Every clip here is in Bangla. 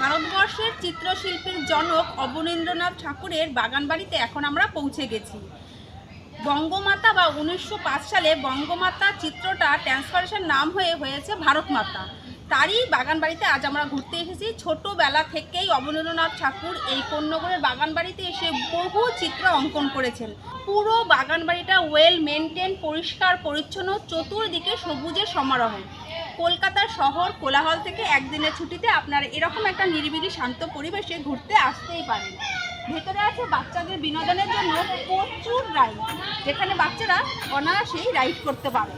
ভারতবর্ষের চিত্রশিল্পীর জনক অবনীন্দ্রনাথ ঠাকুরের বাগানবাড়িতে এখন আমরা পৌঁছে গেছি। বঙ্গমাতা বা উনিশশো পাঁচ সালে বঙ্গমাতা চিত্রটা ট্রান্সফারেশন নাম হয়ে হয়েছে ভারতমাতা। তারই বাগানবাড়িতে আজ আমরা ঘুরতে এসেছি। ছোটোবেলা থেকেই অবনীন্দ্রনাথ ঠাকুর এই কন্যগরের বাগানবাড়িতে এসে বহু চিত্র অঙ্কন করেছেন। পুরো বাগানবাড়িটা ওয়েল মেনটেন পরিষ্কার, পরিচ্ছন্ন, চতুর্দিকে সবুজের সমারোহ। কলকাতার শহর কোলাহল থেকে একদিনের ছুটিতে আপনারা এরকম একটা নিরিবিলি শান্ত পরিবেশে ঘুরতে আসতেই পারেন। ভেতরে আছে বাচ্চাদের বিনোদনের জন্য প্রচুর রাইড যেখানে বাচ্চারা অনায়াসেই রাইড করতে পারে।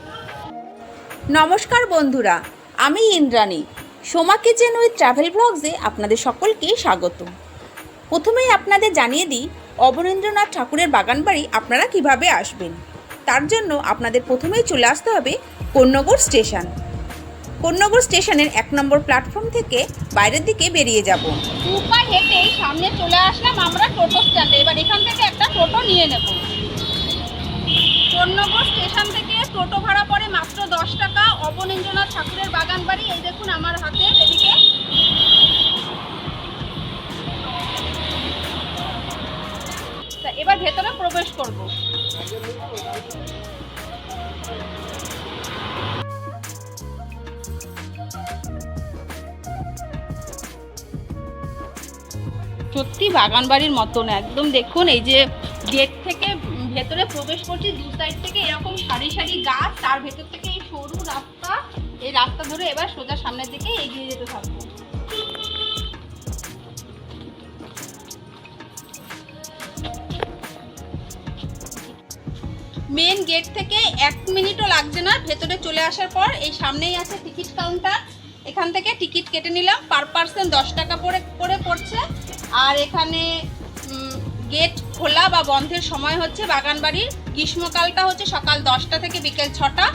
নমস্কার বন্ধুরা, আমি Indrani. Soma kitchen with travel ব্লগসে আপনাদের সকলকে স্বাগত। প্রথমেই আপনাদের জানিয়ে দিই, অবনীন্দ্রনাথ ঠাকুরের বাগানবাড়ি আপনারা কীভাবে আসবেন। তার জন্য আপনাদের প্রথমেই চলে আসতে হবে কন্যগর স্টেশন। কন্যগর স্টেশনের এক নম্বর প্ল্যাটফর্ম থেকে বাইরের দিকে বেরিয়ে যাব। দু পা হেঁটেই সামনে চলে আসলাম আমরা টোটো স্ট্যান্ডে। এবার এখান থেকে একটা টোটো নিয়ে নেব। কন্যগর স্টেশন থেকে টোটো ভাড়া পড়ে মাত্র দশ টাকা। অবনীন্দ্রনাথ ঠাকুরের বাগান বাড়ি। এই দেখুন আমার হাতে এদিকে। এবার ভেতরে প্রবেশ করব। সত্যি বাগান বাড়ির মতন। একদম দেখুন, এই যে গেট থেকে ভেতরে প্রবেশ করছি, দু সাইড থেকে এরকম সারি সারি গাছ, তার ভেতর থেকে এই সরু রাস্তা, এই রাস্তা ধরে এবার সোজা সামনের দিকে এগিয়ে যেতে থাকব। মেন গেট থেকে এক মিনিটও লাগছে না, ভেতরে চলে আসার পর এই সামনেই আছে টিকিট কাউন্টার এখান থেকে টিকিট কেটে নিলাম পার পার্সন দশ টাকা করে করে পড়ছে। আর এখানে গেট খোলা বা বন্ধের সময় হচ্ছে বাগানবাড়ির। গ্রীষ্মকালটা হচ্ছে সকাল দশটা থেকে বিকেল ছটা,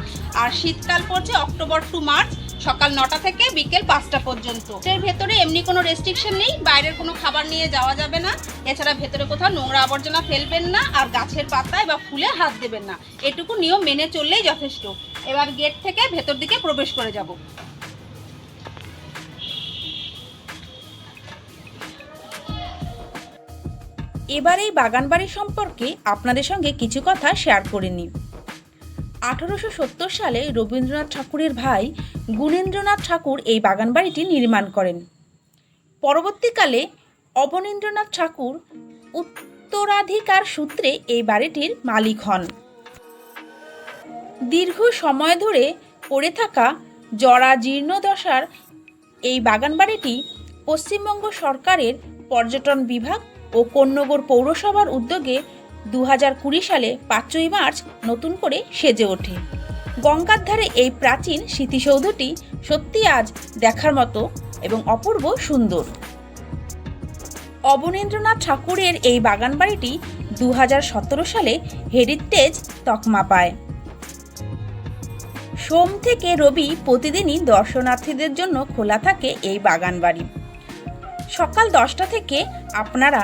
আর শীতকাল পড়ছে অক্টোবর টু মার্চ, সকাল নটা থেকে বিকেল পাঁচটা পর্যন্ত। এর ভেতরে এমনি কোনো রেস্ট্রিকশন নেই, বাইরের কোনো খাবার নিয়ে যাওয়া যাবে না। এছাড়া ভেতরে কোথাও নোংরা আবর্জনা ফেলবেন না, আর গাছের পাতায় বা ফুলে হাত দেবেন না। এটুকু নিয়ম মেনে চললেই যথেষ্ট। এবার গেট থেকে ভেতর দিকে প্রবেশ করে যাব। এবার এই বাগানবাড়ি সম্পর্কে আপনাদের সঙ্গে কিছু কথা শেয়ার করে নিই। আঠারোশো সত্তর সালে রবীন্দ্রনাথ ঠাকুরের ভাই গুণেন্দ্রনাথ ঠাকুর এই বাগানবাড়িটি নির্মাণ করেন। পরবর্তীকালে অবনীন্দ্রনাথ ঠাকুর উত্তরাধিকার সূত্রে এই বাড়িটির মালিক হন। দীর্ঘ সময় ধরে পড়ে থাকা জরা জীর্ণদশার এই বাগানবাড়িটি পশ্চিমবঙ্গ সরকারের পর্যটন বিভাগ ও কন্যগর পৌরসভার উদ্যোগে দু হাজার কুড়ি সালে পাঁচই মার্চ নতুন করে সেজে ওঠে। গঙ্গার ধারে এই প্রাচীন স্মৃতিসৌধটি সত্যি আজ দেখার মতো এবং অপূর্ব সুন্দর। অবনীন্দ্রনাথ ঠাকুরের এই বাগান বাড়িটি দু হাজার সতেরো সালে হেরিটেজ তকমা পায়। সোম থেকে রবি প্রতিদিনই দর্শনার্থীদের জন্য খোলা থাকে এই বাগানবাড়ি। সকাল দশটা থেকে আপনারা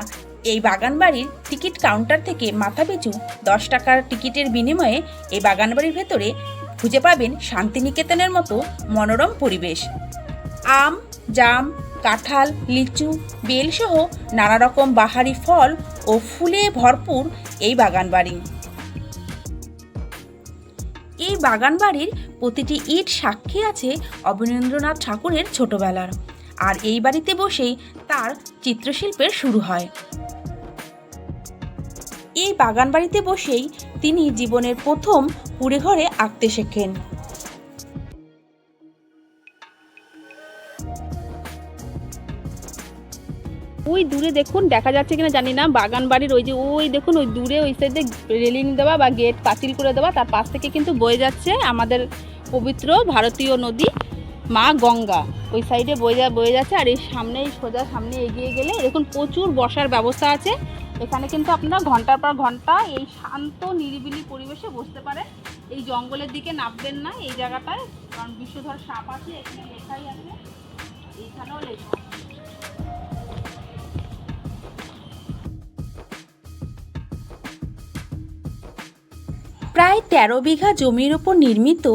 এই বাগানবাড়ির টিকিট কাউন্টার থেকে মাথাপিছু দশ টাকার টিকিটের বিনিময়ে এই বাগানবাড়ির ভেতরে খুঁজে পাবেন শান্তিনিকেতনের মতো মনোরম পরিবেশ। আম, জাম, কাঁঠাল, লিচু বেলসহ নানা রকম বাহারি ফল ও ফুলে ভরপুর এই বাগানবাড়ি। এই বাগানবাড়ির প্রতিটি ইট সাক্ষী আছে অবনীন্দ্রনাথ ঠাকুরের ছোটবেলার। আর এই বাড়িতে বসেই তার চিত্রশিল্পের শুরু হয়। এই বাগান বাড়িতে বসেই তিনি জীবনের প্রথম কুড়ে ঘরে আঁকতে শেখেন। ওই দূরে দেখুন, দেখা যাচ্ছে কিনা জানি না, বাগান বাড়ির ওই যে ওই দেখুন, ওই দূরে ওই সাইডে রেলিং দেওয়া বা গেট পাঁচিল করে দেওয়া, তার পাশ থেকে কিন্তু বয়ে যাচ্ছে আমাদের পবিত্র ভারতীয় নদী। মা গঙ্গা। ওই সাইডে বয়ে যা বয়ে যাচ্ছে আর এই সামনে এই সোজা সামনে এগিয়ে গেলে এরকম প্রচুর বসার ব্যবস্থা আছে। এখানে কিন্তু আপনারা ঘণ্টার পর ঘণ্টা এই শান্ত, নিরিবিলি পরিবেশে বসতে পারেন। এই জঙ্গলের দিকে নামবেন না এই জায়গাটায়, কারণ বিশ্বধর সাপ আছে, এখানে লেখাই আছে। এইখানেও লেখা প্রায় তেরো বিঘা জমির ওপর নির্মিত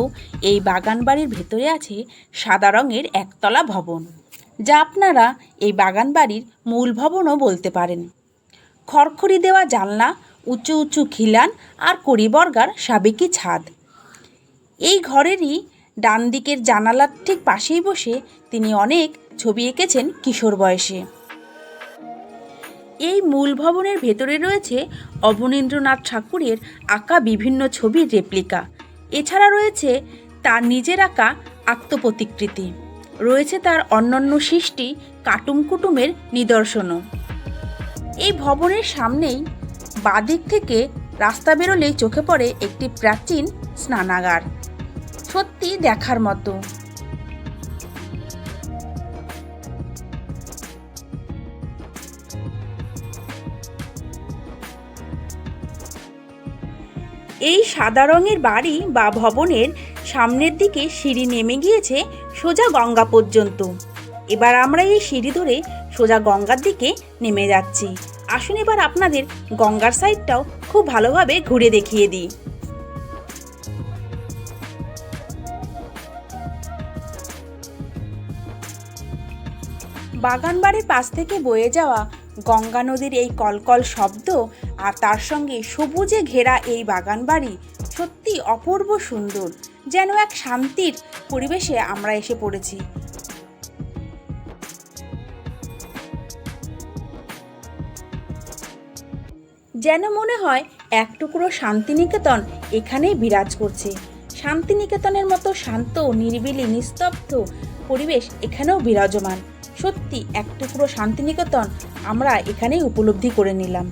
এই বাগান বাড়ির ভেতরে আছে সাদা রঙের একতলা ভবন, যা আপনারা এই বাগান বাড়ির মূল ভবনও বলতে পারেন। খড়খড়ি দেওয়া জানলা, উঁচু উঁচু খিলান আর কড়িবর্গার সাবেকি ছাদ। এই ঘরেরই ডান দিকের জানালার ঠিক পাশেই বসে তিনি অনেক ছবি এঁকেছেন কিশোর বয়সে। এই মূল ভবনের ভেতরে রয়েছে অবনীন্দ্রনাথ ঠাকুরের আঁকা বিভিন্ন ছবির রেপ্লিকা এছাড়া রয়েছে তার নিজের আঁকা আত্মপ্রতিকৃতি। রয়েছে তার অন্যান্য সৃষ্টি কাটুম কুটুমের নিদর্শনও। এই ভবনের সামনেই বাদিক থেকে রাস্তা বেরোলেই চোখে পড়ে একটি প্রাচীন স্নানাগার। সত্যি দেখার মতো। এই সাদা রঙের বাড়ি বা ভবনের সামনের দিকে সিঁড়ি নেমে গিয়েছে সোজা গঙ্গা পর্যন্ত। এবার আমরা এই সিঁড়ি ধরে সোজা গঙ্গার দিকে নেমে যাচ্ছি। আসুন এবার আপনাদের গঙ্গার সাইডটাও খুব ভালোভাবে ঘুরে দেখিয়ে দিই। বাগানবাড়ির পাশ থেকে বয়ে যাওয়া গঙ্গা নদীর এই কলকল শব্দ আর তার সঙ্গে সবুজে ঘেরা এই বাগানবাড়ি সত্যি অপূর্ব সুন্দর, যেন এক শান্তির পরিবেশে আমরা এসে পড়েছি। যেন মনে হয় এক টুকরো শান্তিনিকেতন এখানেই বিরাজ করছে। শান্তিনিকেতনের মতো শান্ত, নিরিবিলি, নিস্তব্ধ পরিবেশ এখানেও বিরাজমান। সত্যি এক টুকরো শান্তিনিকেতন আমরা এখানেই উপলব্ধি করে নিলাম।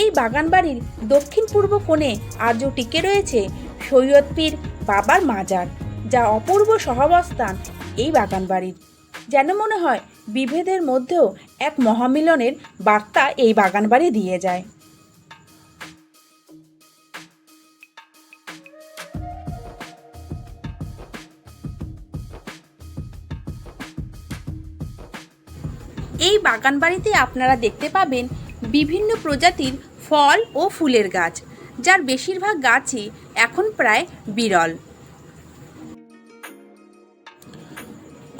এই বাগানবাড়ির দক্ষিণ পূর্ব কোণে আজও টিকে রয়েছে সৈয়দ পীর বাবার মাজার, যা অপূর্ব সহাবস্থান এই বাগানবাড়ির। যেন মনে হয়, বিভেদের মধ্যেও এক মহামিলনের বার্তা এই বাগানবাড়ি দিয়ে যায়। এই বাগান বাড়িতে আপনারা দেখতে পাবেন বিভিন্ন প্রজাতির ফল ও ফুলের গাছ, যার বেশিরভাগ গাছই এখন প্রায় বিরল।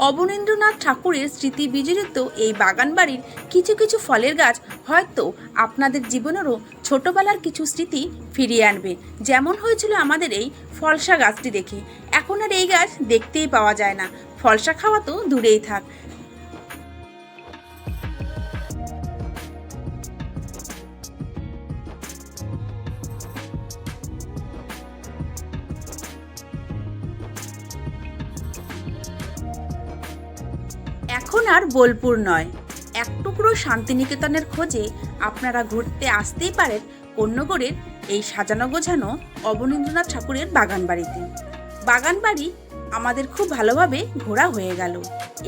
অবনীন্দ্রনাথ ঠাকুরের স্মৃতি বিজড়িত এই বাগান বাড়ির কিছু কিছু ফলের গাছ হয়তো আপনাদের জীবনেরও ছোটবেলার কিছু স্মৃতি ফিরিয়ে আনবে। যেমন হয়েছিল আমাদের এই ফলসা গাছটি দেখে। এখন আর এই গাছ দেখতেই পাওয়া যায় না। ফলসা খাওয়া তো দূরেই থাক। এখন আর বোলপুর নয়। এক টুকরো শান্তিনিকেতনের খোঁজে আপনারা ঘুরতে আসতেই পারেন কন্যগড়ের এই সাজানো গোছানো অবনীন্দ্রনাথ ঠাকুরের বাগান বাড়িতে বাগান বাড়ি আমাদের খুব ভালোভাবে ঘোরা হয়ে গেল।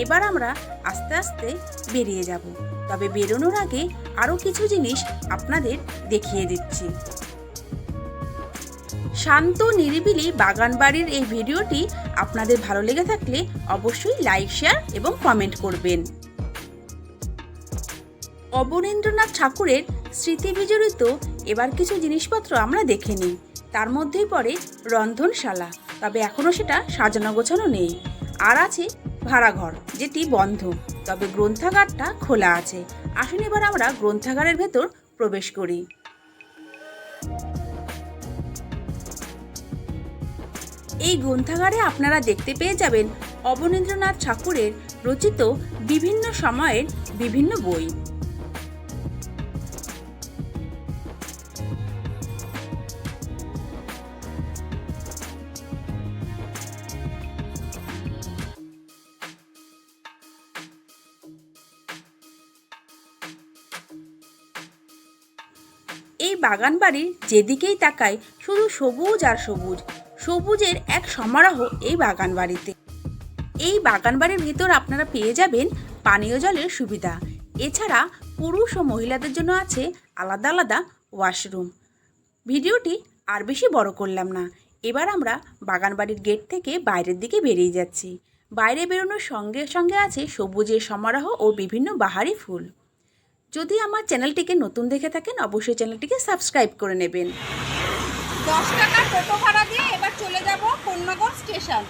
এবার আমরা আস্তে আস্তে বেরিয়ে যাব। তবে বেরোনোর আগে আরও কিছু জিনিস আপনাদের দেখিয়ে দিচ্ছি। শান্ত, নিরিবিলি বাগান বাড়ির এই ভিডিওটি আপনাদের ভালো লেগে থাকলে অবশ্যই লাইক, শেয়ার এবং কমেন্ট করবেন। অবনীন্দ্রনাথ ঠাকুরের স্মৃতি বিজড়িত এবার কিছু জিনিসপত্র আমরা দেখে নিই। তার মধ্যেই পড়ে রন্ধনশালা, তবে এখনও সেটা সাজানো গোছানো নেই। আর আছে ভাড়াঘর, যেটি বন্ধ, তবে গ্রন্থাগারটা খোলা আছে। আসুন এবার আমরা গ্রন্থাগারের ভেতর প্রবেশ করি। এই গ্রন্থাগারে আপনারা দেখতে পেয়ে যাবেন অবনীন্দ্রনাথ ঠাকুরের রচিত বিভিন্ন সময়ের বিভিন্ন বই। বাগান বাড়ির যেদিকেই তাকাই, শুধু সবুজ আর সবুজ। সবুজের এক সমারোহ এই বাগান বাড়িতে এই বাগান বাড়ির ভিতর আপনারা পেয়ে যাবেন পানীয় জলের সুবিধা। এছাড়া পুরুষ ও মহিলাদের জন্য আছে আলাদা আলাদা ওয়াশরুম। ভিডিওটি আর বেশি বড় করলাম না। এবার আমরা বাগান বাড়ির গেট থেকে বাইরের দিকে বেরিয়ে যাচ্ছি। বাইরে বেরোনোর সঙ্গে সঙ্গে আছে সবুজের সমারোহ ও বিভিন্ন বাহারি ফুল। যদি আমার চ্যানেলটিকে নতুন দেখে থাকেন, অবশ্যই চ্যানেলটিকে সাবস্ক্রাইব করে নেবেন। দশ টাকা টোটো ভাড়া দিয়ে এবার চলে যাব কন্যাগর স্টেশন।